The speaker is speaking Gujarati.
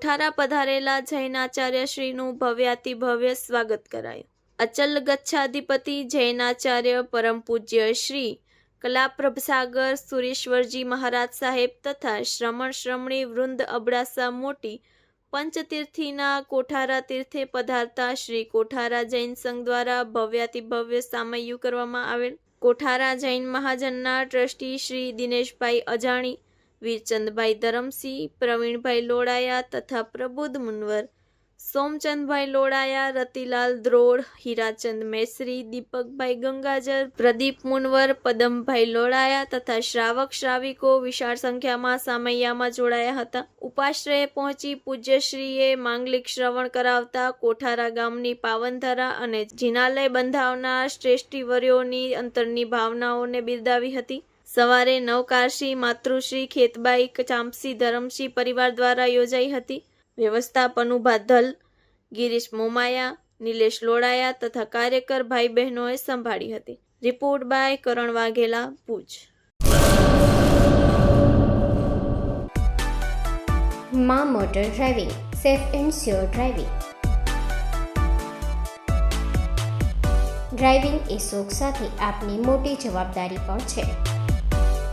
કોઠારા પધારેલા જૈનાચાર્ય શ્રીનું ભવ્યાતિ ભવ્ય સ્વાગત કરાયું. અચલ ગચ્છાધિપતિ જૈનાચાર્ય પરમ પૂજ્ય શ્રી કલાપ્રભસાગર સુરેશ્વરજી મહારાજ સાહેબ તથા શ્રમણ શ્રમણી વૃંદ અબડાસા મોટી પંચતીર્થીના કોઠારા તીર્થે પધારતા શ્રી કોઠારા જૈન સંઘ દ્વારા ભવ્યાતિ ભવ્ય સામયુ કરવામાં આવેલ. કોઠારા જૈન મહાજનના ટ્રસ્ટી શ્રી દિનેશભાઈ અજાણી વીરચંદભાઈ ધરમસિંહ, પ્રવીણભાઈ લોડાયા તથા પ્રબુદ્ધ મુનવર, સોમચંદભાઈ લોડાયા, રતિલાલ દ્રોડ, હીરાચંદ મેસરી, દીપકભાઈ ગંગાજર, પ્રદીપ મુનવર, પદમભાઈ લોડાયા તથા શ્રાવક શ્રાવિકો વિશાળ સંખ્યામાં સામૈયામાં જોડાયા હતા. ઉપાશ્રયે પહોંચી પૂજ્યશ્રીએ માંગલિક શ્રવણ કરાવતા કોઠારા ગામની પાવનધરા અને જિનાલય બંધાવનાર શ્રેષ્ઠીવર્યોની અંતરની ભાવનાઓને બિરદાવી હતી. સવારે નવકારશી માતૃશ્રી, ખેતબાઈ, ચાંપસી ધરમશી પરિવાર દ્વારા યોજાઈ હતી. વ્યવસ્થાપન ઊભા ધલ, ગિરીશ મોમાયા, નિલેશ લોડાયા તથા કાર્યકર ભાઈ બહેનોએ સંભાળી હતી. Report by Karan Vaghela, Bhuj. મા motor driving, safe and sure driving. Driving એ શોખ સાથે આપની મોટી જવાબદારી પણ છે.